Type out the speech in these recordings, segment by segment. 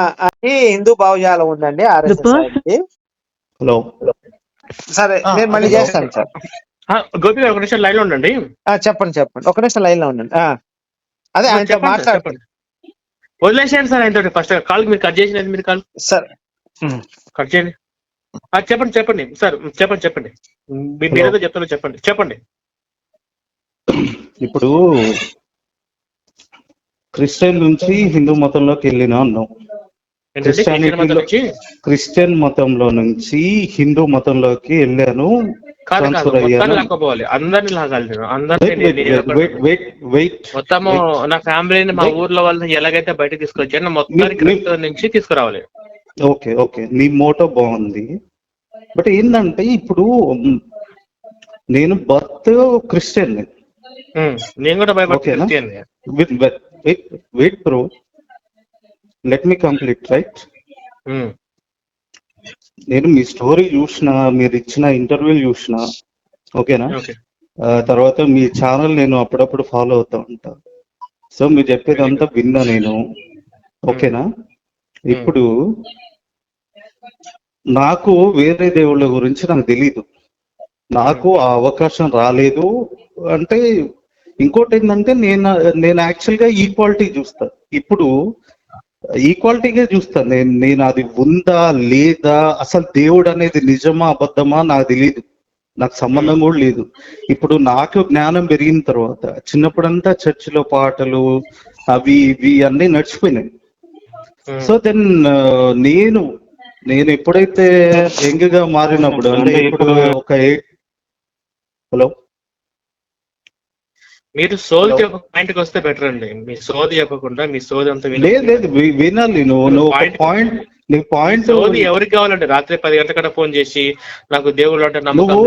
అని హిందూ భావజాలం ఉందండి ఆర్ఎస్ఎస్. హలో. సరే నేను మళ్ళీ. చేస్తాను సార్. గోపి గారు ఒక నిమిషం లైన్లో ఉండండి చెప్పండి చెప్పండి. ఒక నిమిషం లైన్లో ఉండండి. అదే ఆయనతో చెప్పండి సార్, మాట్లాడు. చెప్పండి. వదిలేసేయండి సార్ ఆయనతో ఫస్ట్ కాల్ మీరు కట్ చేసినది మీరు కాల్. సార్. కట్ చేయండి. చెప్పండి చెప్పండి. సార్ చెప్పండి చెప్పండి. మీ- మీరేదో చెప్తారో చెప్పండి చెప్పండి. ఇప్పుడు క్రిస్టియన్ నుంచి హిందూ మతంలోకి వెళ్ళినా అన్నావు ఏంటంటే క్రిస్టియన్ మతంలో నుంచి హిందూ మతంలోకి వెళ్ళాను అందరిని లాగాలి నేను అందరినీ మొత్తము నా ఫ్యామిలీని మా. ఊర్లో వాళ్ళని ఎలాగైతే బయటకు తీసుకొచ్చాను మొత్తాన్ని మీ- మీ- క్రిస్టియన్ నుంచి తీసుకురావాలి. Okay okay. నీ మోటో బాగుంది. బట్ ఏంటంటే ఇప్పుడు నేను బర్త్ క్రిస్టియన్ నేను కూడా wait wait bro let me complete right నేను మీ స్టోరీ చూసిన మీరు ఇచ్చిన ఇంటర్వ్యూ చూసిన ఓకేనా? తర్వాత మీ ఛానల్ నేను అప్పుడప్పుడు ఫాలో అవుతా ఉంటా. సో మీరు చెప్పేదంతా విన్నా నేను. ఓకేనా? ఇప్పుడు నాకు వేరే దేవుళ్ళ గురించి నాకు తెలీదు. నాకు ఆ అవకాశం రాలేదు. అంటే ఇంకోటి ఏంటంటే నేను నేను యాక్చువల్గా ఈక్వాలిటీ చూస్తా. ఇప్పుడు ఈక్వాలిటీగా చూస్తా నేను నేను అది ఉందా లేదా అసలు దేవుడు అనేది నిజమా అబద్ధమా నాకు తెలియదు నాకు సంబంధం కూడా లేదు. ఇప్పుడు నాకు జ్ఞానం పెరిగిన తర్వాత చిన్నప్పుడంతా చర్చిలో పాటలు అవి ఇవి అన్నీ నడిచిపోయినాయి. ఉమ్. సో దెన్ నేను నేను ఎప్పుడైతే యంగ్గా మారినప్పుడు అంటే ఇప్పుడు ఒక ఎయిట్ హలో? మీరు సోది. చెప్ప పాయింట్కి వస్తే బెటర్ అండి మీ సోది చెప్పకుండా మీ సోది అంతా. లేదు లేదు వినాలి నువ్వు నువ్వు పాయింట్ నీ పాయింట్ సోది ఎవరికి కావాలండి రాత్రి పది గంటల కన్నా ఫోన్ చేసి నాకు దేవుడు అంటే నమ్మకం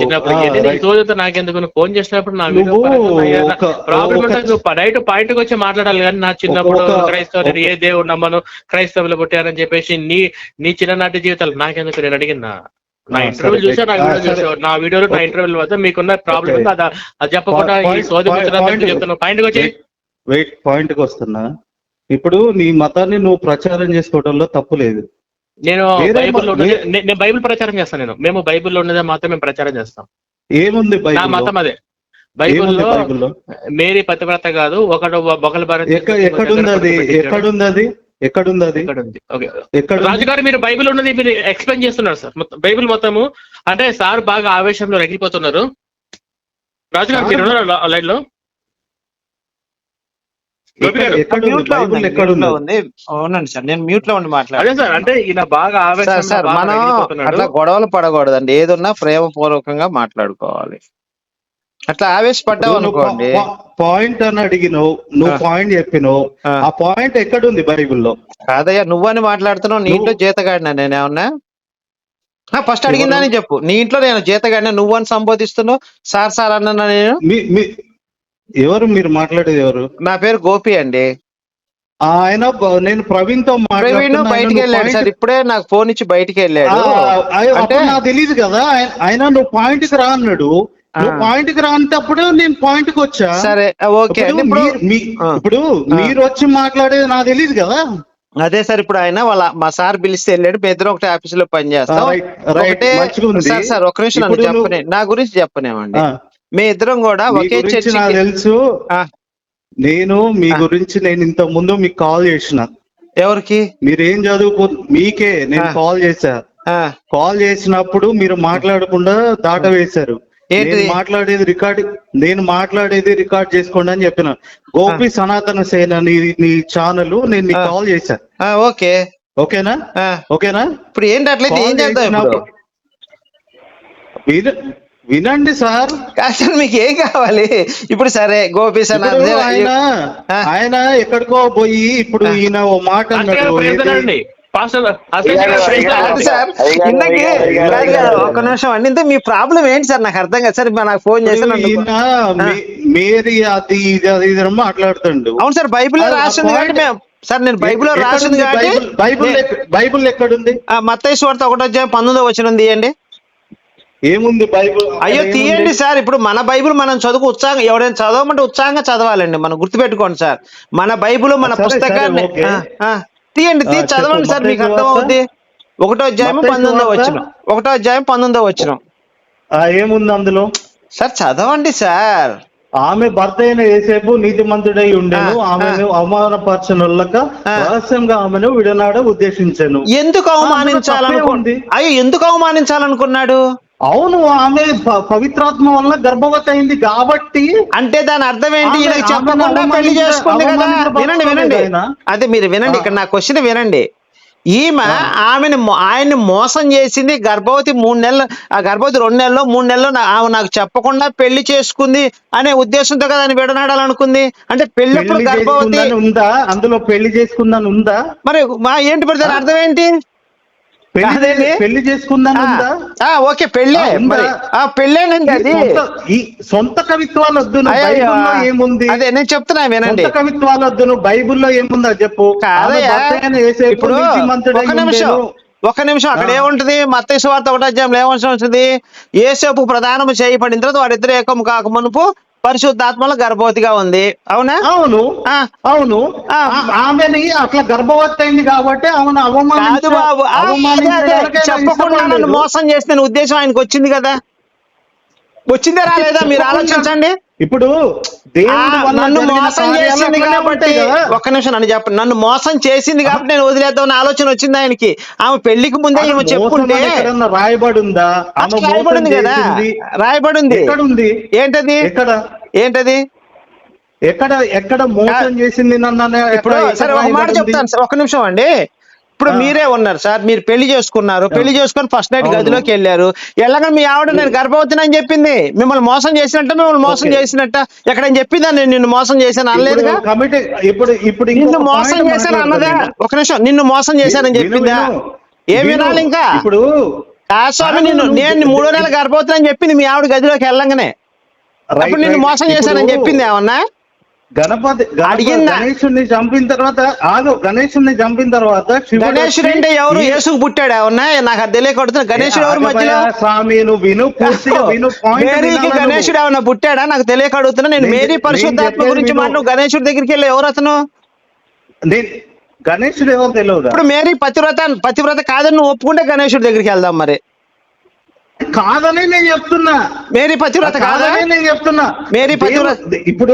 చిన్నప్పుడు. సోది అంతా నాకెందుకు నువ్వు ఫోన్ చేసినప్పుడు నా ప్రాబ్లం నువ్వు రైట్ పాయింట్కి వచ్చి మాట్లాడాలి కానీ నా చిన్నప్పుడు క్రైస్తవులు ఏ దేవుడు నమ్మను క్రైస్తవులు పుట్టారని చెప్పేసి నీ నీ చిన్ననాటి జీవితాలు నాకెందుకు నేను అడిగినా నా ఇంటర్వ్యూ చూసా నా వీడియో. చూసా నా వీడియోలో నా. ఇంటర్వ్యూ వద్ద మీకున్న ప్రాబ్లం Okay. ఉంది. అది చెప్పకుండా ఈ సోది చెప్తున్నావు? పాయింట్ వచ్చి. వెయిట్ పాయింట్కి వస్తున్నా. ఇప్పుడు నీ మతాన్ని నువ్వు ప్రచారం చేసుకోవడంలో తప్పు లేదు. నేను నే- నేను బైబిల్ ప్రచారం చేస్తాను నేను. మేము బైబిల్లో ఉన్నదే మాత్రం మేము ప్రచారం చేస్తాం. ఏముంది నా మతం అదే. బైబిల్లో మేరీ పతివ్రత కాదు ఒకడు బొగల భారత్ ఎక్కడ ఎక్కడుంది అది? ఎక్కడుంది అది? ఎక్కడుంది అది? ఎక్కడుంది? ఓకే. ఎక్కడ రాజుగారు మీరు బైబిల్ ఉన్నది మీరు ఎక్స్ప్లెయిన్ చేస్తున్నారు సార్ బైబిల్ మొత్తము అంటే సార్ బాగా ఆవేశంలో రగిలిపోతున్నారు. రాజుగారు మీరు ఉన్నారా లైన్లో అవునండి సార్. నేను మ్యూట్లో ఉండి మాట్లాడాను మనం అట్లా గొడవలు పడకూడదండి. ఏదున్నా ప్రేమపూర్వకంగా మాట్లాడుకోవాలి. అట్లా ఆవేశపడ్డావు అనుకోండి. పాయింట్ అని అడిగినావు నువ్వు. పాయింట్ చెప్పినావు ఆ. పాయింట్ ఎక్కడుంది బైబిల్లో? కాదయ్యా నువ్వని మాట్లాడుతున్నావు నీ ఇంట్లో జీతగాడినా నేనేమన్నా ఫస్ట్ అడిగిందని చెప్పు. నీ ఇంట్లో నేను జీతగాడినా నువ్వని సంబోధిస్తున్నావు సార్ సార్ అన్నా నేను? ఎవరు మీరు మాట్లాడేది ఎవరు? నా పేరు గోపి అండి. ఆయన నేను ప్రవీణ్తో ప్రవీణ్ బయటికి వెళ్ళాడు సార్ ఇప్పుడే నాకు ఫోన్ ఇచ్చి బయటికి వెళ్ళాడు. అంటే నాకు తెలియదు కదా ఆయన- నువ్వు పాయింట్కి రా అన్నాడు. పాయింట్కి రాంటప్పుడు నేను పాయింట్కి వచ్చా? సరే ఓకే. ఇప్పుడు మీరు- వచ్చి మాట్లాడేది నాకు తెలియదు కదా? అదే సార్ ఇప్పుడు ఆయన వాళ్ళ మా సార్ పిలిస్తే వెళ్ళాడు మీ ఇద్దరు ఒకటి ఆఫీస్లో పని చేస్తాం. ఒకటే. సార్ సార్ ఒక నిమిషం చెప్పనే నా గురించి చెప్పనేమండి. మీ ఇద్దరం కూడా ఒకే నాకు తెలుసు. నేను మీ. గురించి నేను ఇంత ముందు మీకు కాల్ చేసిన. ఎవరికి? మీరేం చదువుకో మీకే నేను. కాల్ చేశా. కాల్ చేసినప్పుడు మీరు మాట్లాడకుండా దాట వేశారు? నేను మాట్లాడేది రికార్డ్ నేను మాట్లాడేది రికార్డ్ చేసుకోండి అని చెప్పిన. గోపి సనాతన సేన నీ నీ ఛానల్ నేను నీకు. కాల్ చేశా. ఆ, ఓకే. ఓకేనా? ఆ, ఓకేనా? ఇప్పుడు ఏంటి అట్లయితే? ఏం చేద్దాం వినండి సార్. అసలు మీకు ఏం కావాలి? ఇప్పుడు సరే గోపి ఆయన. ఆయన ఎక్కడికో పోయి ఇప్పుడు. ఈయన ఓ మాట అన్నాడు పాస్టర్ సార్ ఇందాక. ఒక్క నిమిషం అండి ఇంత మీ ప్రాబ్లం ఏంటి సార్? నాకు అర్థం కాదు. సార్ నాకు ఫోన్ చేసి ఇప్పుడు నన్ను- ఈయన మే- మేరీ అది ఇది మాట్లాడుతుండు. అవును సార్ బైబిల్ రాసింది కాబట్టి మేము సార్ నేను బైబిల్ ఎక్కడుంది రాసింది కాబట్టి బైబిల్ బైబిల్ ఎక్క- బైబిల్ ఎక్కడుంది? మత్తయి సువార్త ఒకటో అధ్యాయం పంతొమ్మిదో వచ్చిన తీయండి. ఏముంది బైబిల్? అయ్యో? తీయండి సార్. ఇప్పుడు మన బైబిల్ మనం చదువు ఉత్సాహంగా ఎవరైనా చదవమంటే ఉత్సాహంగా చదవాలండి. మనం గుర్తుపెట్టుకోండి సార్. మన బైబిల్ మన పుస్తకాన్ని తీయండి తీ చదవండి సార్ మీకు మత్తయి అర్థం సువార్త? అవుద్ది. ఒకటో అధ్యాయం పంతొమ్మిదో? వచ్చిన ఒకటో అధ్యాయం పంతొమ్మిదో వచ్చిన ఏముంది అందులో? సార్ చదవండి సార్. ఆమె భర్త అయిన ఏసేపు నీతిమంతుడై ఉండెను. ఆమెను అవమానపరచనులక. రహస్యంగా ఆమెను విడనాడ ఉద్దేశించెను. ఎందుకు అవమానించాలనుకో తప్పే ఉంది. అయ్యో ఎందుకు అవమానించాలనుకున్నాడు? అవును ఆమె పవిత్రాత్మ వల్ల గర్భవతి అయింది కాబట్టి అంటే దాని అర్థం ఏంటి? చెప్పకుండా పెళ్ళి చేసుకుంది కదా. వినండి వినండి. అదే మీరు వినండి. ఇక్కడ నా క్వశ్చన్ వినండి. ఈమె ఆమెను ఆయన్ని మోసం చేసింది గర్భవతి మూడు నెలలు ఆ గర్భవతి రెండు నెలలు మూడు నెలలు ఆమె నాకు చెప్పకుండా పెళ్ళి చేసుకుంది అనే ఉద్దేశంతో కదా ఆయన విడనాడాలనుకుంది. అంటే పెళ్ళప్పుడు పెళ్ళి గర్భవతి ఉందా? అందులో పెళ్ళి చేసుకుందని ఉందా? మరి మా ఏంటి పడితే అర్థం ఏంటి? పెళ్ళి ఆ, ఓకే పెళ్ళే? మరి ఆ పెళ్ళేనండి అది సొంత- ఈ సొంత కవిత్వాలు వద్దు. బైబిల్లో ఏముంది అదే నేను చెప్తున్నా వినండి కవిత్వాలు వద్దు బైబిల్లో ఏముందో చెప్పు ఇప్పుడు ఒక నిమిషం. ఒక నిమిషం అక్కడ. ఏముంటది మత్తయి సువార్త ఒకటో అధ్యాయంలో ఏమవలసి ఉంటుంది ఏసేపు ప్రధానము చేయబడిన తర్వాత వాడిద్దరు ఏకం కాక మునుపు పరిశుద్ధాత్మలో గర్భవతిగా ఉంది. అవునా? అవును. ఆ. అవును. ఆమెని అట్లా గర్భవతి అయింది కాబట్టి ఆమెను కాదు అవమానించ బాబు చెప్పకుండా నన్ను. మోసం చేసిన ఉద్దేశం ఆయనకు వచ్చింది కదా? వచ్చిందే రాలేదా? మీరు ఆలోచించండి. ఇప్పుడు నన్ను మోసం చేసింది కాబట్టి. ఒక్క నిమిషం నన్ను చెప్పండి నన్ను మోసం చేసింది కాబట్టి నేను వదిలేద్దాం ఆలోచన వచ్చింది ఆయనకి. ఆమె పెళ్ళికి ముందే అని ఎక్కడన్నా రాయబడి ఉందా మోసం రాయబడింది కదా. రాయబడి ఉంది ఉంది ఏంటది? ఏంటది? ఎక్కడ ఎక్కడ మోసం చేసింది నన్ను ఇప్పుడు సరే ఒక మాట రాయబడి ఉంది? చెప్తాను సార్ ఒక నిమిషం అండి. ఇప్పుడు. మీరే ఉన్నారు సార్ మీరు పెళ్ళి చేసుకున్నారు. పెళ్ళి చేసుకొని ఫస్ట్ నైట్. గదిలోకి వెళ్ళారు. వెళ్ళగా మీ ఆవిడ నేను గర్భవతిని అని చెప్పింది. మిమ్మల్ని మోసం చేసినట్ట మిమ్మల్ని మోసం. చేసినట్ట. ఎక్కడ చెప్పిందా నేను నిన్ను మోసం చేశాను అనలేదుగా? ఇప్పుడు ఇప్పుడు నిన్ను మోసం చేశాను అన్నదా? ఒక నిమిషం నిన్ను మోసం చేశానని చెప్పిందా. ఏం విను. వినాలి ఇంకా? ఇప్పుడు ఆ స్వామి కాదు, నిన్ను నేను మూడో నెల చెప్పి- గర్భవతి అని చెప్పింది మీ ఆవిడ గదిలోకి వెళ్ళంగానే. అప్పుడు నిన్ను. మోసం చేశానని చెప్పింది ఏమన్నా? గణపతి? గణేశుణ్ణి చంపిన తర్వాత ఆగు గణేశుణ్ణి చంపిన తర్వాత గణేశుడు అంటే ఎవరు? యేసుకు పుట్టాడు ఏమన్నా నాకు అది తెలియకూడదు. గణేశుడు ఎవరు మధ్యలో? స్వామి నువ్వు విను పూర్తిగా విను మేరీకి గణేశుడు? ఏమన్నా పుట్టాడా? నాకు తెలియక అడుగుతున్నా నేను మేరీ పరిశుద్ధాత్మ గురించి చెప్పేది మాట నువ్వు గణేశుడి దగ్గరికి వెళ్ళి ఎవరు అతను? గణేశుడు ఎవరు తెలియదా? ఇప్పుడు మేరీ పతివ్రత పతివ్రత కాదని నువ్వు ఒప్పుకుంటే గణేశుడి దగ్గరికి వెళ్దాం మరి. కాదని నేను చెప్తున్నా. మేరీ పతివ్రత కాదా? కాదని నేను చెప్తున్నా. మేరీ పతివ్రత- ఇప్పుడు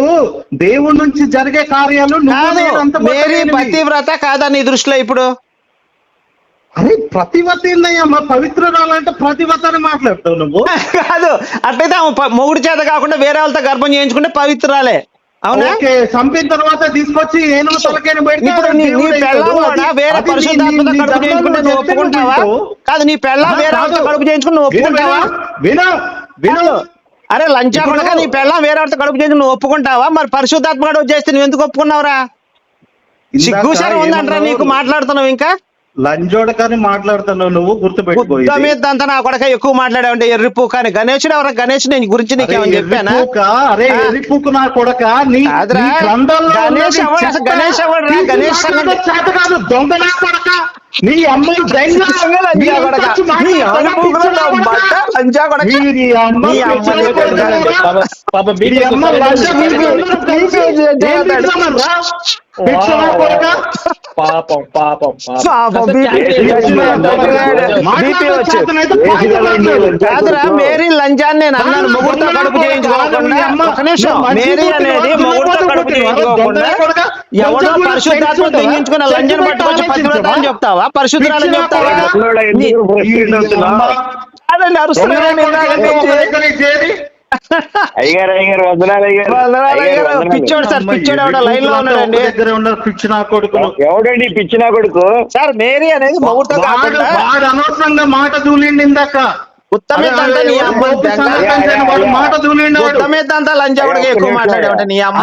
దేవుడి నుంచి జరిగే కార్యాలు మేరీ. పతివ్రత కాదా నీ దృష్టిలో ఇప్పుడు? అరే ప్రతివత ఏందయ్యా? పవిత్రురాలంటే ప్రతివత అని మాట్లాడతావు నువ్వు. కాదు అట్లయితే మొగుడు చేత కాకుండా వేరే వాళ్ళతో గర్భం చేయించుకుంటే పవిత్రాలే. అవునా చంపిన తర్వాత తీసుకొచ్చి ఏనుగు తలకైన వేరే పరిశుద్ధాత్మతో కడుపు చేయించుకుంటే నువ్వు ఒప్పుకుంటావా. కాదు నీ పెళ్ళం వేరే కాదు. కడుపు చేయించుకుని నువ్వు విను, ఒప్పుకుంటావా విను, విను అరే లంచా ఇప్పుడు- కొడక నీ పెళ్ళం వేరే వాళ్ళతో కడుపు చేసి నువ్వు ఒప్పుకుంటావా మరి పరిశుద్ధాత్మ గడుపు చేస్తే నువ్వు ఎందుకు ఒప్పుకున్నావురా సిగ్గుసారి ఉందంటారా? నీకు మాట్లాడుతున్నావు ఇంకా లంజోడకని మాట్లాడుతున్నావు నువ్వు గుర్తుపెట్టుకో మీద నా కొడక ఎక్కువ మాట్లాడావంటే ఎర్రిపూ కానీ గణేశుడు ఎవరా? గణేష్ నేను గురించి నీకేమని చెప్పానా? అరే. ఎర్రిపూకు నా కొడక నీ. నీ గ్రంథంలో గణేష్? చెత్త. గణేష్ చేత కాదు దొంగ నా కొడక. నీ నీ నా నీ నా నీ. పాప పాపం పాపం పాపం, కాదురా మేరీ లంచాన్ని నేను అన్నాను మొగుడుతో కడుపు చేయించుకోకుండా ఒక నిమిషం. మేరీ అనేది మొగుడుతో కడుపు చేయించుకోకుండా ఎవడో పరిశుద్ధాత్మ తెగించుకున్న లంజను పట్టుకొచ్చి పతివ్రత అని చెప్తావా? పరిశుద్ధాలని చెప్తావా? కాదండి వందనాలు. పిచ్చోడు సార్ పిచ్చోడు ఎవడో లైన్లో ఉన్నాడండి. దగ్గర పిచ్చి నా ఎవడండి పిచ్చి నా కొడుకు? సార్ మేరీ అనేది మొగుడుతో అనవసరంగా మాట దూలిండి ఇందాక ఎక్కువ నీ అమ్మ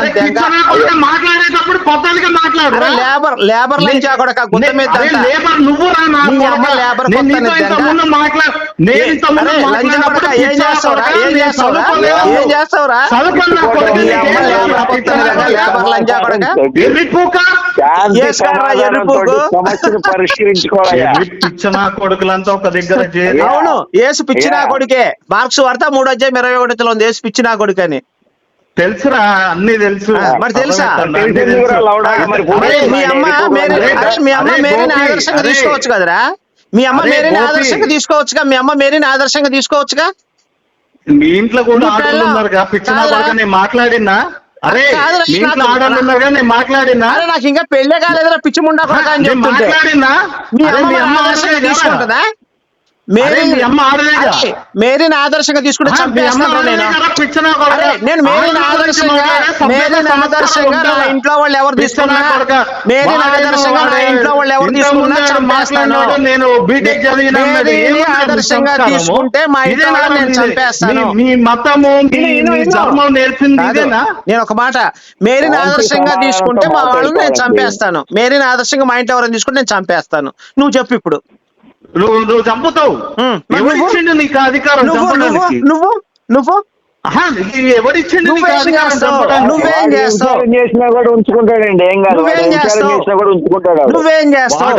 మాట్లాడేటప్పుడు పద్ధతిగా మాట్లాడు. అరే లేబర్ లేబర్ లంచా కూడా లేబర్ నువ్వు రా నా నీ కొడక. అమ్మ లేబర్ నేను కొత్తని నీతో ఇంత దెంగ. ముందు మాట్లా నేను ఇంత ముందు అరే, లంజా మాట్లాడినప్పుడు కొడక, ఏం చేస్తావురా? ఏం చేస్తావురా? ఏం లేబర్ లంచా పిచ్చి నా కొడుకులంతా ఒక దగ్గర అవును ఏసు పిచ్చి నా యా. కొడుకే మార్క్స్ వార్త మూడు అధ్యాయం ఇరవై ఒకటిలో ఉంది ఏసు పిచ్చి నా కొడుకు అని తెలుసురా అన్ని తెలుసు మరి తెలుసా? మీ అమ్మ అమ్మ మేరీని ఆదర్శంగా. తీసుకోవచ్చు కదరా మీ అమ్మ మేరీని. ఆదర్శంగా తీసుకోవచ్చుగా మీ అమ్మ మేరీని ఆదర్శంగా తీసుకోవచ్చుగా మీ ఇంట్లో కూడా. ఉన్నారుగా పిచ్చిన కాదురా. కొడుకు నేను మాట్లాడినా అరే మీ ఇంట్లో నేను మాట్లాడినా అరే నాకు ఇంకా పెళ్ళే కాలేదురా పిచ్చి ముండా కొడక అని చెప్తుంటే మాట్లాడినా మీ అమ్మ ఆదర్శంగా? తీసుకుంటుందా మేరీ అమ్మ ఆడలేదా? మేరీని ఆదర్శంగా తీసుకుంటే చంపేస్తాను నేను నేను మేరీని ఆదర్శంగా మేరీని ఆదర్శంగా నా? ఇంట్లో వాళ్ళు ఎవరు తీసుకున్నా. మేరీని ఆదర్శంగా నా ఇంట్లో వాళ్ళు ఎవరు తీసుకున్నా చంపేస్తాను నేను బీటెక్ చదివినా మేరీని ఆదర్శంగా? తీసుకుంటే మా ఇంట్లో నేను? చంపేస్తాను మీ- మతము. ధర్మం నేర్పింది నేను ఒక మాట మేరీని ఆదర్శంగా తీసుకుంటే మా వాళ్ళని నేను. చంపేస్తాను మేరీని ఆదర్శంగా మా ఇంట్లో ఎవరైనా తీసుకుంటే నేను చంపేస్తాను నువ్వు చెప్పు ఇప్పుడు నువ్వు నువ్వు చంపుతావు. మరి నీకు అధికారం చంపడానికి? నువ్వు నువ్వు ఎవరిచ్చిండు నీకు నువ్వేం అధికారం చేస్తావు? చంపడానికి? నువ్వేం వాడు చేస్తావు? వ్యభిచారం చేసినా కూడా ఉంచుకుంటాడండి ఏం కాదు. నువ్వేం చేస్తావు? నువ్వేం చేస్తావు?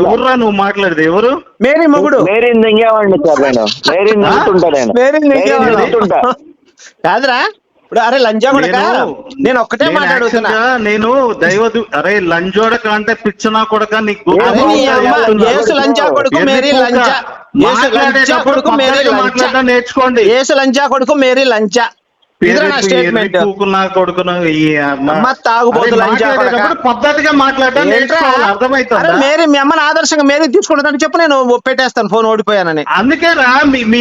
ఎవర్రా నువ్వు మాట్లాడేది? ఎవరు? మేరీ మొగుడు. దింగేవాడిని సార్ నేను. దిగుతుంటా దింగేవాడు. దిగుతుంటా కాదురా. ఇప్పుడు అరే లంజా కొడక? నేను ఒక్కటే నేను మాట్లాడుతున్నా. నేను దైవదు అరే లంజోడక అంటే పిచ్చనా కొడక? నీకు. యేసు లంజా కొడుకు మేరీ. లంజా. యేసు లంజా కొడుకు మేరీ లంజా. నేర్చుకోండి. యేసు లంజా కొడుకు మేరీ లంజా. పద్ధతిగా మేరీ మీ అమ్మని ఆదర్శంగా మేరీ తీసుకుంటుందని చెప్పు నేను పెట్టేస్తాను ఫోన్ ఓడిపోయానని. అందుకే రా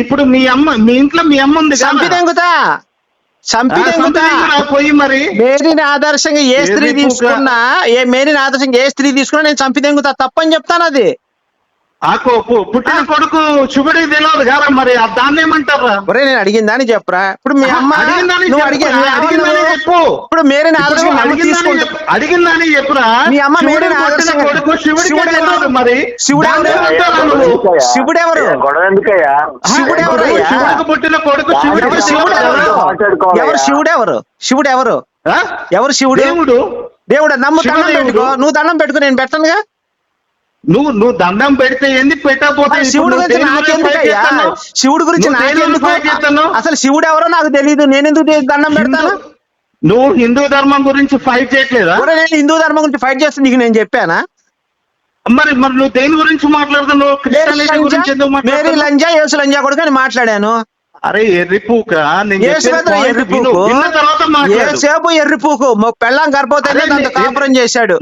ఇప్పుడు మీ అమ్మ మీ ఇంట్లో మీ అమ్మ ఉంది కదా? చంపి పోయి మరి మేరీని ఆదర్శంగా ఏ స్త్రీ? తీసుకున్నా ఏ మేరీని ఆదర్శంగా ఏ స్త్రీ తీసుకున్నా నేను చంపి తెంగుతా తప్పని చెప్తాను అది పుట్టిన కొడుకు శుభుడికి తెలియదు కదా మరి? ఆ దాన్ని ఏమంటారా? ఒరే నేను చెప్పరా? ఇప్పుడు మీ అమ్మ అడిగిందని నువ్వు చెప్పు, అడిగిందని. ఇప్పుడు చెప్పు, అడిగిందని చెప్పురా? మీ అమ్మ శివుడు ఆదర్శంగా- కొడుకు శివుడు తెలియదు? మరి. శివుడు? శివుడు ఎవరు? అయ్యా, గొడవ ఎందుకయ్యా? శివుడు ఎవరు? శివుడికి పుట్టిన కొడుకు శివుడు కదా? ఎవరు శివుడు ఎవరు శివుడు ఎవరు ఆ? ఎవరు శివుడు దేవుడు. దేవుడు నమ్ము శివుడు దండం దేవుడు. పెట్టుకో. నువ్వు దండం పెట్టుకో నేను పెట్టనుగా? నువ్వు నువ్వు దండం పెడితే ఏంది? పెట్టకపోతే శివుడు గురించి నాకెందుకయ్యా? శివుడు గురించి నాకెందుకు? అసలు శివుడు ఎవరో నాకు తెలియదు నేను ఎందుకు దండం పెడతాను? నువ్వు హిందూ ధర్మం గురించి ఫైట్ చేయట్లేదా? కూడా నేను హిందూ ధర్మం గురించి ఫైట్ చేస్తే నీకు నేను చెప్పానా? మరి మరి నువ్వు దేని గురించి మాట్లాడుతున్నావు? మేరీ లంజా యేసు లంజా అని మాట్లాడాను. అరే ఎర్రిపూక ఏసేపు ఎర్రిపూకు? పెళ్ళాం గర్భవతి కాపురం చేశాడు.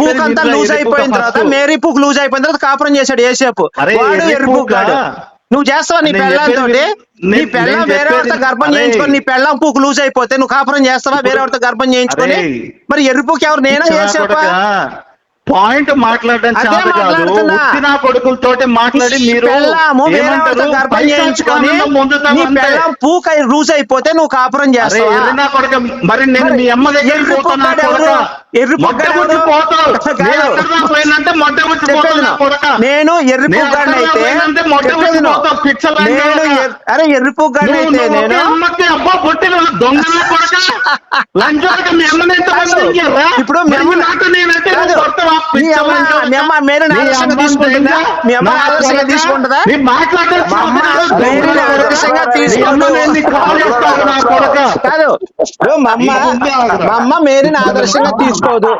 పూక్ అంతా లూజ్ అయిపోయిన తర్వాత. మేరీ పూక్ లూజ్ అయిపోయిన తర్వాత కాపురం చేశాడు ఏసేపు. అరే వాడు ఎర్రిపూక. ఎర్రిపూక్ గాడు నువ్వు చేస్తావా నీ నేను పెళ్ళాం చెప్పేది తోటి? విను. నీ పెళ్ళం వేరే వాడితో గర్భం. చేయించుకొని నీ పెళ్ళం పూకు లూజ్ అయిపోతే నువ్వు కాపురం చేస్తావా? వేరే వాడితో గర్భం చేయించుకొని. మరి ఎర్రిపూక్ ఎవరు? నేనా ఏసేపా? పాయింట్ మాట్లాడడం అదే చేత కాదు. మాట్లాడుతున్నా. ఉత్తిన కొడుకులతోటి మాట్లాడి మీరు పూక లూజ్ అయిపోతే నువ్వు కాపురం చేస్తావా? కొడుక మరి నేను మీ అమ్మ దగ్గర పొగ్గాడు పొగ్గాడు. నేను ఎర్రి నేను అయితే అరే ఎర్రి పుగ్గాడిని నువ్వు అయితే నేను అబ్బా పుట్టిన కొడుక. లంచోడక మీ ఇప్పుడు మీ తీసుకుంటుందా. మీ అమ్మ మా ఆదర్శంగా తీసుకోదు అమ్మని ఎన్ని కాల్ చేస్తావు నా కొడుక. కాదు. ఇప్పుడు మా అమ్మ మా అమ్మ మేరీని ఆదర్శంగా తీసుకోదు.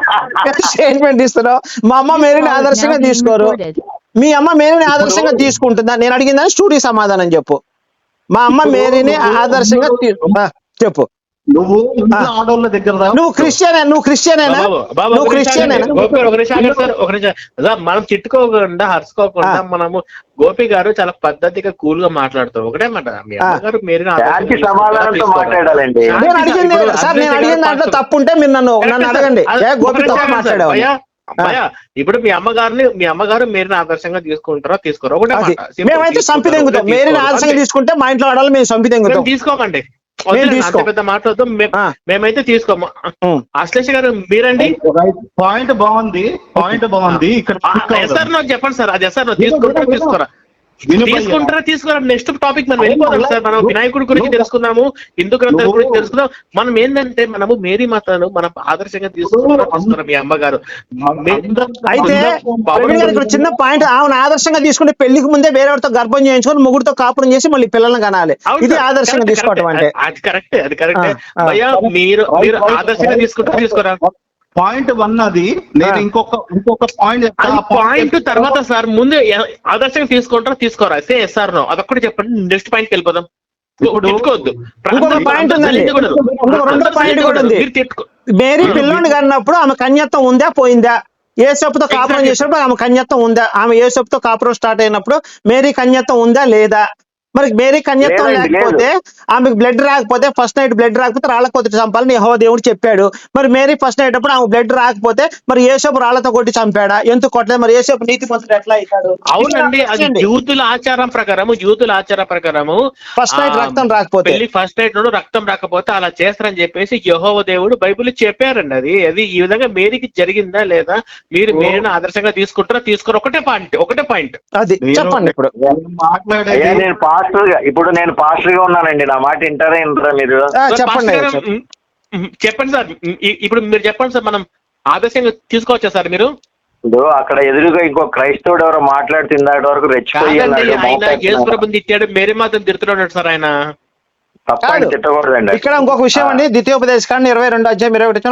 స్టేట్మెంట్ ఇస్తున్నావు? మా అమ్మ మేరీని ఆదర్శంగా తీసుకోరు. మీ అమ్మ మేరీని ఆదర్శంగా తీసుకుంటుందా? నేను అడిగిందని స్టూడీ సమాధానం చెప్పు. మా అమ్మ మేరీని ఆదర్శంగా చెప్పు. నువ్వు ఆడోళ్ళ దగ్గర. నువ్వు క్రిస్టియన్ నువ్వు క్రిస్టియనేనా? బాబు, బాబు, నువ్వు. అదా, మనం తిట్టుకోకుండా హర్చుకోకుండా. మనము గోపి గారు చాలా పద్ధతిగా కూల్గా మాట్లాడతారు ఒకటే మాట. మీ ఆ. అమ్మగారు మీరు శాంతి సమాధానంతో మాట్లాడాలండి. నేను అడిగింది సార్ నేను అడిగిన దాంట్లో తప్పు ఉంటే మీరు నన్ను నన్ను అడగండి. ఏ గోపి తప్పు మాట్లాడావు? అబ్బాయా ఇప్పుడు మీ అమ్మగారిని మీ అమ్మగారు మీరు ఆదర్శంగా తీసుకుంటారా తీసుకోరా? ఒకటే. మేమైతే సంపి? తెంగుతాం మేరీని తీసుకోరు. ఆదర్శంగా. తీసుకుంటే మా ఇంట్లో ఆడాలి మేము సంపి తెంగుతాం మేము తీసుకోకండి. పెద్ద మాట్లాడదాం. మేమైతే తీసుకోము. అశ్లేష గారు మీరండి? పాయింట్ బాగుంది. పాయింట్ బాగుంది. ఇక్కడ click ఎస్ సార్ అవ్వదు. నాకు చెప్పండి సార్. అది ఎస్ సార్ తీసుకుంటారా తీసుకోరా. తీసుకుంటారా తీసుకోరా? నెక్స్ట్ టాపిక్ మనం వెళ్ళిపోదాం సార్. మనం వినాయకుడి గురించి తెలుసుకున్నాము హిందూ గ్రంథాల గురించి తెలుసుకుందాం మనం ఏంటంటే మనము మేరీ మాతను మనం ఆదర్శంగా తీసుకున్నాం మీ అమ్మగారు. అయితే చిన్న పాయింట్ ఆమెను ఆదర్శంగా తీసుకుంటే పెళ్ళికి ముందే వేరేవారితో గర్భం చేయించుకొని ముగ్గురితో కాపురం చేసి మళ్ళీ పిల్లల్ని కనాలి. ఇది ఆదర్శంగా తీసుకోవటం. అంటే. అది కరెక్ట్ అది కరెక్ట్. భయ్యా మీరు మీరు ఆదర్శంగా తీసుకుంటారా? తీసుకోరా. పాయింట్ వన్ అది. నేను. ఇంకొక ఇంకొక పాయింట్ పాయింట్. తర్వాత సార్ ముందు ఆదర్శంగా తీసుకుంటారా? తీసుకోరా? Say yes or no. అదొక్కటి చెప్పండి. నెక్స్ట్ పాయింట్ వెళ్ళిపోదాం. మీరు పిల్లోని కన్నప్పుడు ఆమె కన్యత్వం ఉందా? పోయిందా? ఏ సొప్పుతో కాపురం. చేసినప్పుడు ఆమె కన్యత్వం ఉందా? ఆమె ఏ సొప్పుతో కాపురం స్టార్ట్ అయినప్పుడు మేరీ కన్యత్వం ఉందా లేదా? మరి మేరీ కన్యత్వం లేకపోతే ఆమెకు బ్లడ్ రాకపోతే ఫస్ట్ నైట్ బ్లడ్ రాకపోతే రాళ్ళ కొట్టి చంపాలని యెహోవా దేవుడు చెప్పాడు. మరి మేరీ ఫస్ట్ నైట్ అప్పుడు ఆమె బ్లడ్ రాకపోతే మరి ఏసోపు రాళ్ళతో కొట్టి చంపాడా? ఎందుకు కొట్టలేదు? మరి ఏసోపు నీతి మంత్రుడు ఎట్లా అవుతాడు? అవునండి అది యూతుల ఆచారం ప్రకారము యూతుల ఆచారం ప్రకారము ఫస్ట్ నైట్ రక్తం రాకపోతే. పెళ్ళి ఫస్ట్ నైట్ నుండి రక్తం రాకపోతే అలా చేస్తారని చెప్పేసి యహోవ దేవుడు బైబిల్ చెప్పారండి అది. అది ఈ విధంగా మేరీకి జరిగిందా లేదా? మీరు మేరీని ఆదర్శంగా తీసుకుంటారా? తీసుకుని ఒకటే పాయింట్ ఒకటే పాయింట్. అది చెప్పండి. ఇప్పుడు నేను నేను పాస్టర్గా ఇప్పుడు నేను పాస్టర్గా ఉన్నానండి. నా మాట వింటారా వింటారా మీరు? చెప్పండి చెప్పండి. సార్. ఇప్పుడు మీరు చెప్పండి సార్ మనం ఆదర్శంగా తీసుకోవచ్చా సార్ మీరు? ఇప్పుడు అక్కడ ఎదురుగా ఇంకో క్రైస్తవుడు ఎవరో మాట్లాడుతుందాటి వరకు రెచ్చిపోయి తిట్టాడు మేరీ మాత్రం తిడుతున్నాడు సార్ ఆయన. ఇక్కడ ఇంకొక విషయం అండి. ద్వితీయోపదేశ కాండం ఇరవై రెండు అధ్యాయం ఇరవై ఒకటి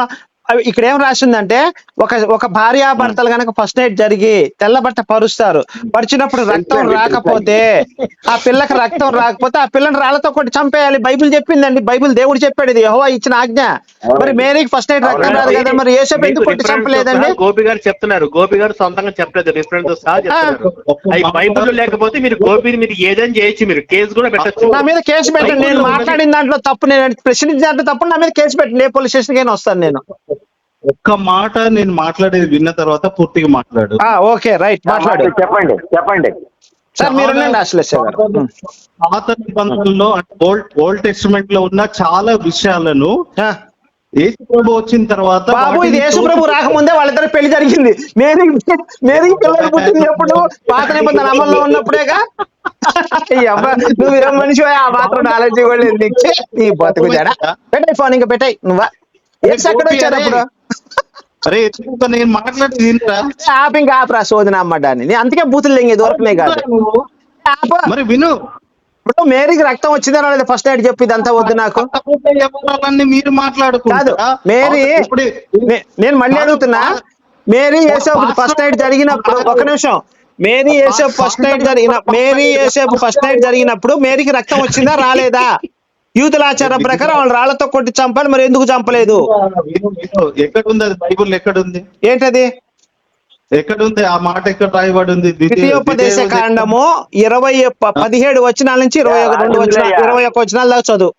ఇక్కడ ఏం రాసిందంటే ఒక ఒక భార్యాభర్తలు గనక ఫస్ట్ నైట్ జరిగి తెల్ల బట్ట పరుస్తారు. పరిచినప్పుడు రక్తం రాకపోతే ఆ పిల్లకి రక్తం రాకపోతే ఆ పిల్లని రాళ్ళతో కొట్టి చంపేయాలి. బైబిల్ చెప్పిందండి. బైబిల్ దేవుడు చెప్పాడు ఇది. యెహోవా ఇచ్చిన ఆజ్ఞ. మరి మేరీకి ఫస్ట్ నైట్ రక్తం రాదు కదా మరి? ఏసేపు ఎందుకు కొట్టి చంపలేదండి? గోపి గారు చెప్తున్నారు. గోపి గారు సొంతంగా చెప్పలేదు. రిఫరెన్స్ బైబుల్ లేకపోతే మీరు గోపిని మీరు ఏదైనా చేయొచ్చు మీరు. కేసు కూడా పెట్టచ్చు. నా మీద కేసు పెట్టండి. నేను మాట్లాడిన దాంట్లో తప్పు. నేను ప్రశ్నించిన దాంట్లో తప్పు. నా మీద కేసు పెట్టండి. ఏ పోలీస్ స్టేషన్ కైనా వస్తాను నేను. ఒక్క మాట నేను మాట్లాడేది విన్న తర్వాత పూర్తిగా మాట్లాడు. ఆ ఓకే రైట్ మాట్లాడు. చెప్పండి చెప్పండి. సార్ మీరు. పాత నిబంధనలో అంటే ఓల్డ్ ఓల్డ్ టెస్టిమెంట్లో ఉన్న చాలా విషయాలను ఆ. యేసు ప్రభు వచ్చిన తర్వాత బాబు ఇది యేసు ప్రభు రాకముందే వాళ్ళిద్దరు పెళ్ళి జరిగింది. మేరీ మేరీ పిల్లలు పుట్టింది ఎప్పుడు పాత నిబంధన అమల్లో ఉన్నప్పుడేగా? అబ్బా నువ్వు ఇరవై మనిషి ఆ మాత్రం నాలెడ్జ్ కూడా నీకు. నీ బతుకు జడ. పెట్టాయి ఫోన్ ఇంకా పెట్టాయి. నువ్వా? ఎక్కడ వచ్చారు అప్పుడు? అరే నేను మాట్లాడేది ఆపరా శోధన అమ్మడాన్ని అందుకే బూతులు లేంగి దొరకనే కాదు. మరి విను. ఇప్పుడు మేరీకి రక్తం వచ్చిందా రాలేదు? ఫస్ట్ నైట్ చెప్పి ఇదంతా వద్దు నాకు. మీరు కాదు మాట్లాడుకుంటారా మేరీ నేను మళ్ళీ అడుగుతున్నా. మేరీ ఏసేపు ఫస్ట్ నైట్ జరిగినప్పుడు ఒక నిమిషం. మేరీ ఏసేపు ఫస్ట్ నైట్ జరిగిన మేరీ ఏసేపు ఫస్ట్ నైట్ జరిగినప్పుడు మేరీకి రక్తం వచ్చిందా రాలేదా? యూతుల ఆచారం ప్రకారం వాళ్ళు రాళ్ళతో కొట్టి చంపాలి మరి ఎందుకు చంపలేదు. ఎక్కడుంది అది బైబుల్? ఎక్కడుంది? ఏంటది? ఎక్కడుంది? ఆ మాట ఎక్కడ రాయబడి ఉంది ద్వితీయ- ద్వితీయోపదేశ ద్వితీయ- కాండము ఇరవై పదిహేడు వచనాల నుంచి ఇరవై ఒక రెండు వచనాలు ఇరవై ఒక్క వచనాల దాకా చదువు.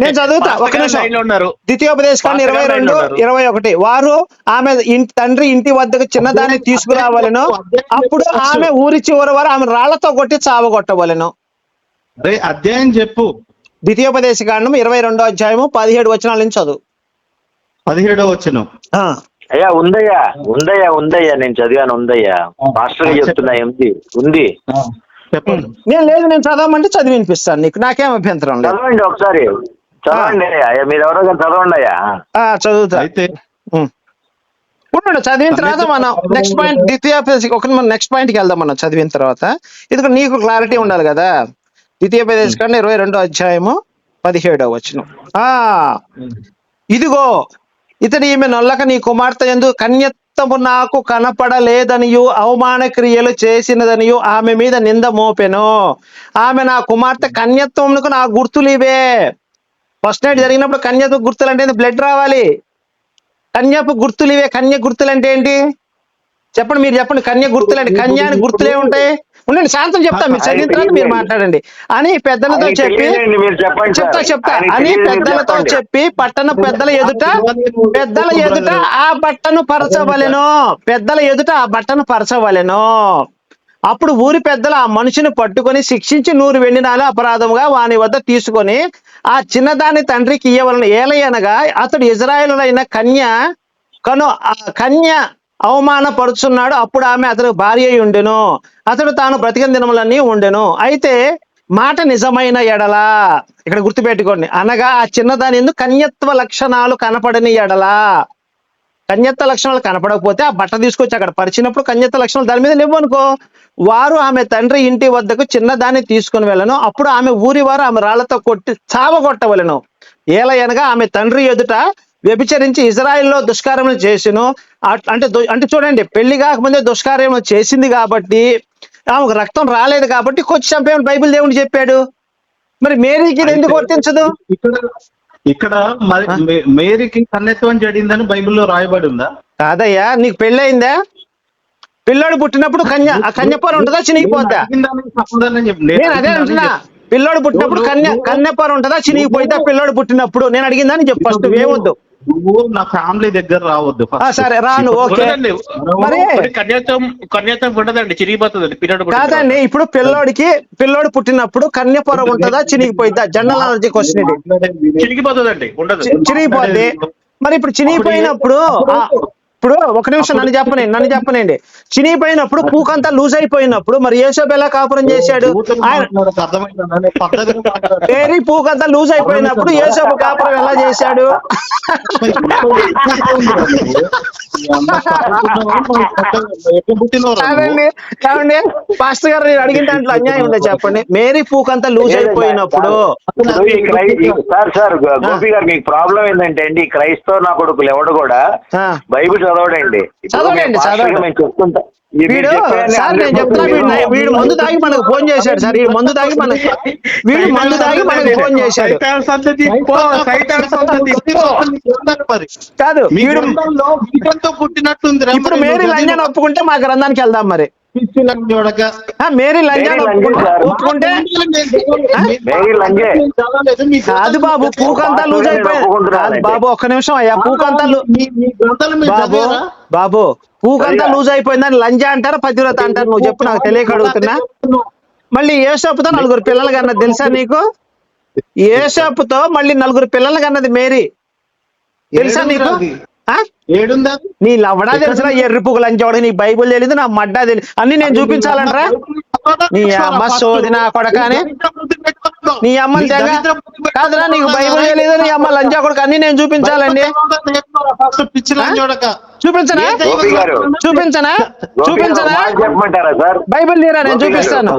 నేను చదువుతా ఒక నిమిషం. లైన్లో ఉన్నారు. ద్వితీయోపదేశ కాండం పాస్టర్ ఇరవై రెండు. ఇరవై ఒకటి. వారు ఆమె ఇంటి తండ్రి ఇంటి వద్దకు చిన్నదాన్ని తీసుకురావలను. అప్పుడు ఆమె ఊరి చివరి వారు ఆమె రాళ్ళతో కొట్టి చావగొట్టవలను. అరే అధ్యాయం చెప్పు. ద్వితీయోపదేశ కాండం ఇరవై రెండో అధ్యాయము పదిహేడు వచనాల నుంచి చదువు. పదిహేడో వచ్చిన ఆ, అయ్యా ఉందయ్యా ఉందయ్యా ఉందయ్యా నేను చదివాను ఉందయ్యా. మాస్టర్ చెప్తున్నా ఉంది. ఉంది చెప్పండి. నేను లేదు నేను చదవమంటే చదివి వినిపిస్తాను నీకు. నాకేం అభ్యంతరం లేదు. చదవండి ఒకసారి. చదవండి అయ్యా. మీరు ఎవరో చదవండి అయ్యా. ఆ, చదువుతా. అయితే ఉం. ఉండు చదివిన తర్వాత మనం నెక్స్ట్ పాయింట్ ద్వితీయోపదేశ ఒక మనం నెక్స్ట్ పాయింట్కి వెళ్దాం మనం చదివిన తర్వాత. ఇది నీకు క్లారిటీ ఉండాలి కదా. ద్వితీయోపదేశ కాండం ఇరవై రెండో అధ్యాయము పదిహేడో వచనం. ఆ ఇదిగో ఇతడు ఈమె నొల్లక నీ కుమార్తె ఎందు కన్యత్వము నాకు కనపడలేదనియు అవమాన క్రియలు చేసినదనియు ఆమె మీద నింద మోపెను. ఆమె నా కుమార్తె కన్యత్వమునకు నా గుర్తులు ఇవే. ఫస్ట్ నైట్ జరిగినప్పుడు కన్యత్వ గుర్తులు అంటే బ్లడ్ రావాలి. కన్యపు గుర్తులు ఇవే. కన్య గుర్తులు అంటే ఏంటి? చెప్పండి మీరు చెప్పండి. కన్య గుర్తులు అంటే కన్య అని గుర్తులే ఉంటాయి. ఉండండి శాంతం చెప్తా మీరు చదివిన తర్వాత మీరు మాట్లాడండి. అని పెద్దలతో చెప్పి చెప్తా. చెప్తా. అని పెద్దలతో. చెప్పి పట్టణ పెద్దల ఎదుట పెద్దల ఎదుట ఆ బట్టను పరచవలెను. పెద్దల ఎదుట ఆ బట్టను పరచవలెను. అప్పుడు ఊరి పెద్దలు ఆ మనిషిని పట్టుకొని శిక్షించి నూరు వెండినాలు అపరాధముగా వాని వద్ద తీసుకొని ఆ చిన్నదాని తండ్రికి ఇయ్యవలన. ఏలయనగా అతడు ఇజ్రాయేలులైన కన్య కను ఆ కన్య అవమానపరుచున్నాడు. అప్పుడు ఆమె అతడు భార్య అయి ఉండెను. అతడు తాను బ్రతికిన దినములన్నీ ఉండెను. అయితే మాట నిజమైన ఎడలా. ఇక్కడ గుర్తుపెట్టుకోండి. అనగా ఆ చిన్నదాని ఎందుకు కన్యత్వ లక్షణాలు కనపడని ఎడలా. కన్యత్వ లక్షణాలు కనపడకపోతే ఆ బట్ట తీసుకొచ్చి అక్కడ పరిచినప్పుడు కన్యత్వ లక్షణాలు దాని మీద నివ్వనుకో వారు ఆమె తండ్రి ఇంటి వద్దకు చిన్నదాన్ని తీసుకుని వెళ్ళను. అప్పుడు ఆమె ఊరి వారు ఆమె రాళ్ళతో కొట్టి చావగొట్టవలను ఏలయనగా ఆమె తండ్రి ఎదుట వ్యభిచరించి ఇజ్రాయిల్లో దుష్కార్యములు చేసిను. అట్- అంటే చూడండి పెళ్ళి కాకముందే దుష్కార్యములు చేసింది కాబట్టి ఆమెకు రక్తం రాలేదు కాబట్టి కొచ్చి చంపేమని బైబిల్ దేవుడు చెప్పాడు. మరి మేరీకి ఎందుకు వర్తించదు? ఇక్కడ ఇక్కడ మేరీకి కన్నెత్వం జడిందని బైబిల్లో రాయబడి ఉందా? కాదయ్యా నీకు పెళ్ళయిందా? పిల్లోడు పుట్టినప్పుడు కన్య ఆ కన్యపొర ఉంటుందా చినిగిపోద్దా. నేను అదే అంటున్నా. పిల్లోడు పుట్టినప్పుడు కన్య కన్యపొర ఉంటుందా చినిగిపోయిద్దా పిల్లోడు పుట్టినప్పుడు? నేను అడిగిందని చెప్పు ఫస్ట్ ఏమొద్దు? నువ్వు నా ఫ్యామిలీ దగ్గర రావద్దు ఆ, సరే రాను ఓకే. మరి మరి కన్యాత్వం కన్యాత్వం ఉండదండి చిరిగిపోతుందండి పిల్లడు కాదండి ఇప్పుడు పిల్లోడికి పిల్లోడు పుట్టినప్పుడు కన్యపొర ఉంటుందా చినిగిపోయిద్దా జనరల్ నాలెడ్జ్ క్వశ్చన్ ఇది. తర్వాత చిరిగిపోతుందండి ఉండదు. చిరిగిపోద్ది మరి ఇప్పుడు చినిగిపోయినప్పుడు ఆ, ఇప్పుడు ఒక నిమిషం నన్ను చెప్పనండి నన్ను చెప్పనండి చినిగిపోయినప్పుడు పూకంతా లూజ్ అయిపోయినప్పుడు మరి యేసోబు ఎలా కాపురం చేశాడు. పేరీ పూకంతా లూజ్ అయిపోయినప్పుడు యేసోబు కాపురం ఎలా చేశాడు? కాదండి పాస్టర్ గారు నేను అడిగిన దాంట్లో అన్యాయం ఉందా చెప్పండి? మేరీ పూకంతా లూజ్ అయిపోయినప్పుడు సార్. సార్ గోపి గారు మీకు ప్రాబ్లం ఏంటంటే అండి క్రైస్తవ నా కొడుకులు ఎవడు కూడా. బైబిల్ చదవడండి. చదవడం. వీడు సార్ నేను 100% చెప్తున్నా వీడు మందు తాగి మనకు ఫోన్ చేశాడు సార్ వీడు మందు తాగి మనకు వీడు మందు తాగి మనకు ఫోన్ చేశాడు. కాదు వీడు పుట్టినట్టుంది ఇప్పుడు మేరీ లంజాన్ని ఒప్పుకుంటే మా గ్రంథానికి వెళ్దాం మరి. మేరీ లంజా. ఒప్పుకుంటే మేరీ లంజే. కాదు బాబు పూకంతా లూజ్ అయిపోయి. కాదు బాబు ఒక్క నిమిషం అయ్యా పూకంతా బాబు బాబు పూకంతా. లూజ్ అయిపోయిందని లంజా అంటారా పతివ్రత అంటారు నువ్వు చెప్పు నాకు తెలియక అడుగుతున్నా. మళ్ళీ ఏసోపుతో నలుగురు పిల్లలు కన్నది తెలుసా నీకు? ఏసోపుతో మళ్ళీ నలుగురు పిల్లలు కన్నది మేరీ. తెలుసా నీకు? ఏడుందా? నీ లవడా తెలిసిన ఎర్రి పువ్వు లంచోడు నీ బైబుల్ తెలీదు నా మడ్డా తెలియదు అన్ని నేను చూపించాలంటరా. నీ అమ్మ సోది నా కొడకాని. నీ అమ్మని తెగ కాదురా నీకు బైబుల్ తెలీదు నీ అమ్మ లంచా కొడుకు అన్ని నేను చూపించాలండి. చూపించనా. చూపించనా? చూపించనా? బైబిల్ తీరా నేను చూపిస్తాను.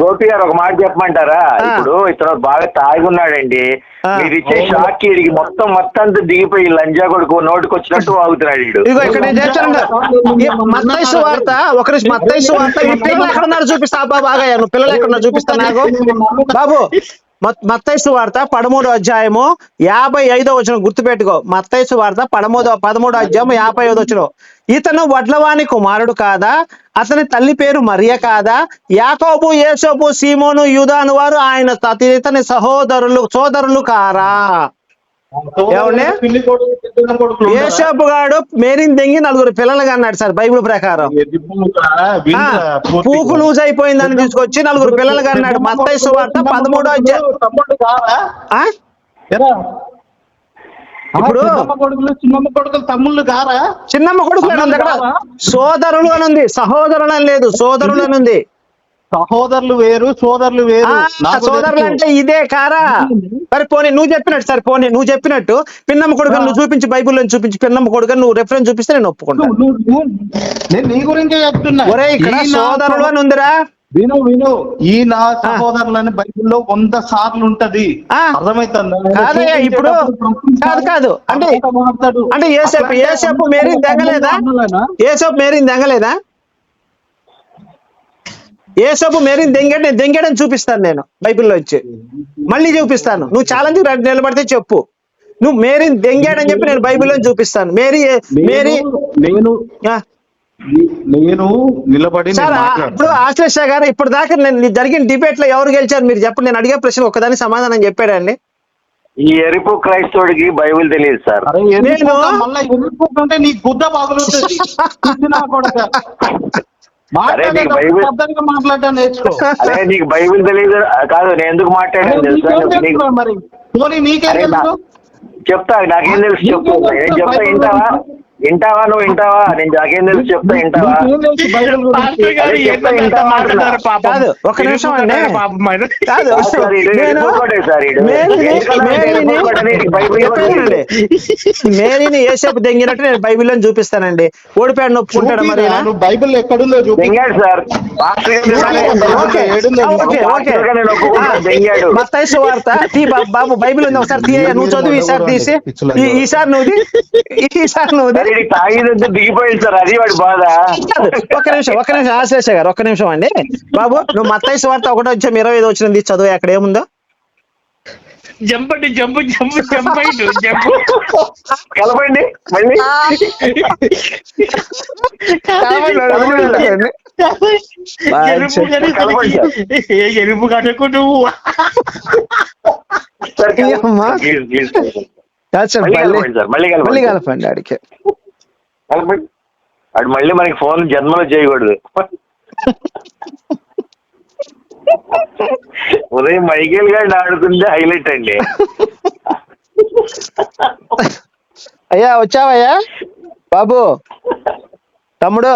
గోపి గారు ఒక మాట చెప్పమంటారా. ఇప్పుడు ఇతను బాగా తాగి ఉన్నాడండి. ఆ. మీరు ఇచ్చే షాక్కి వీడికి మొత్తం మొత్తం అంతా దిగిపోయి లంజా కొడుకు నోటికి వచ్చినట్టు వాగుతున్నాడు ఇదిగో ఇక్కడ నేను చేస్తాను మత్తైసు వార్త ఒక నిమిషం మత్తైసు వార్త పిల్లలు ఎక్కడ ఉన్నారు చూపిస్తా బాగా నువ్వు పిల్లలు ఎక్కడ ఉన్నారు చూపిస్తా నాకు బాబు మత్తైసు వార్త పదమూడో అధ్యాయము యాభై ఐదో వచ్చిన గుర్తుపెట్టుకో. మత్తైసు వార్త పదమూడో పదమూడో అధ్యాయం యాభై ఐదో వచ్చిన ఇతను వడ్లవాణి కుమారుడు కాదా? అతని తల్లి పేరు మరియ కాదా? యాకోబు యేసోబు సీమోను యూదాను వారు ఆయన ఇతని సహోదరులు సోదరులు కారా? కొడుకులు? యేసోబు గాడు మేరీని దెంగి నలుగురు పిల్లలుగా అన్నాడు సార్ బైబిల్ ప్రకారం. పూకా? లూజ్ అయిపోయిందని తీసుకొచ్చి నలుగురు పిల్లలుగా అన్నాడు మత్తయి సువార్త పదమూడో? ఇప్పుడు- కొడుకులు చిన్నమ్మ కొడుకులు తమ్ముళ్ళు కారా? చిన్నమ్మ కొడుకు అని ఉంది అక్కడ. సోదరులు అని ఉంది సహోదరులు అని లేదు సోదరులు అని ఉంది సహోదరులు వేరు సోదరులు వేరు సోదరులు. అంటే ఇదే కారా మరి పోనీ నువ్వు చెప్పినట్టు సరే పోనీ నువ్వు చెప్పినట్టు పిన్నమ్మ కొడుకు నువ్వు చూపించి బైబిల్లో చూపించి పిన్నమ్మ కొడుకు నువ్వు రెఫరెన్స్ చూపిస్తే నేను ఒప్పుకుంటా నువ్వు- నువ్వు- నువ్వు- నేను నీ గురించే చెప్తున్నా ఒరే ఇక్కడ సోదరులు అని ఉందిరా విను విను ఈ నా సహోదరులని బైబిల్లో వంద సార్లు ఉంటది. అర్థమైతుందా ఇప్పుడు కాదు, కాదు. అంటే- అంటే ఏసేపు ఏసేపు మేరీని తెగలేదా ఏసోపు మేరీని దెంగలేదా ఏసోపు మేరీని దెంగాడు నేను దెంగాడని చూపిస్తాను నేను బైబిల్లో వచ్చి మళ్ళీ చూపిస్తాను. నువ్వు ఛాలెంజ్ నిలబడితే చెప్పు. నువ్వు మేరీని దెంగాడని చెప్పి నేను బైబిల్లో చూపిస్తాను. మేరీ మేరీ నేను నేను నిలబడి. ఇప్పుడు ఆశ్లేష గారు ఇప్పుడు దాకా నేను జరిగిన డిబేట్లో ఎవరు గెలిచారు మీరు చెప్పండి. నేను అడిగే ప్రశ్న ఒక్కదాని సమాధానం చెప్పాడండి ఈ ఎరుపు క్రైస్తవుడికి బైబిల్ తెలియదు సార్. నేను- మళ్ళా ఎన్నిపోతుంటే నీ గుద్ద బాగులుతుంది అరే నీకు బైబిల్- తెలియదు కాదు నేను ఎందుకు మాట్లాడాను తెలుసా? మరి? నీకేం చెప్తా నాకేం తెలుసు చెప్పు నేను చెప్తా వింటావా? వింటావా? నువ్వు వింటావా? నేను నాకేం తెలుసు చెప్తా వింటావా? బైబిల్. కాదు, ఒక్క నిమిషం అండి. కాదు. మేరీని బైబిల్ ఏసేపు దెంగినట్టు నేను బైబిల్లో చూపిస్తానండి. ఓడిపోయాడు ఒప్పుకుంటాడు మరి బైబిల్ ఎక్కడుందో చూపి. దెంగాడు సార్. మత్తయి సువార్త తీ బాబు బైబిల్ ఉంది. ఒకసారి తీయ నువ్వు చదువు ఈసారి తీసి. ఈ- ఈసారి నువ్వు. ఈసారి నువ్వు తీ. సార్ ఇది తాగినంత దిగిపోయింది సార్. అది వాడి బాధ. ఒక్క నిమిషం ఒక్క నిమిషం ఆశేష గారు ఒక్క నిమిషం అండి. బాబు నువ్వు మత్తయి సువార్త ఒకటో వచ్చాం ఇరవై ఐదు వచ్చిన తీసి చదువు అక్కడ ఏముందో? జంప్ అండి జంప్ జంప్ జంప్ జంప్. కలపండి మళ్ళీ. ఎరుపు కానీ కాదు సార్, మళ్ళీ మళ్ళీ కలపండి సార్ మళ్ళీ ఆడికి. కలపండి. మనకి ఫోన్ జన్మలో చేయకూడదు. ఉదయం మైకేల్ గారిని ఆడుతుంటే హైలైట్ అండి. అయ్యా వచ్చావయ్యా? బాబు తమ్ముడు.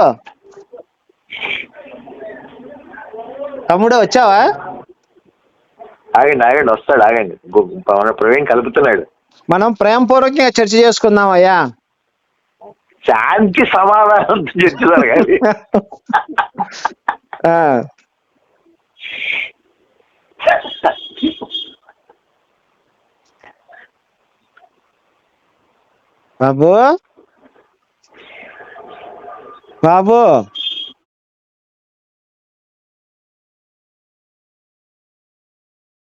తమ్ముడు వచ్చావా? ఆగండి ఆగండి వస్తాడు ఆగండి. ప్రవీణ్ కలుపుతున్నాడు. మనం ప్రేమపూర్వకంగా చర్చ చేసుకుందాం అయ్యా శాంతి సమాధానం చెప్తున్నారు కానీ. బాబు. బాబు.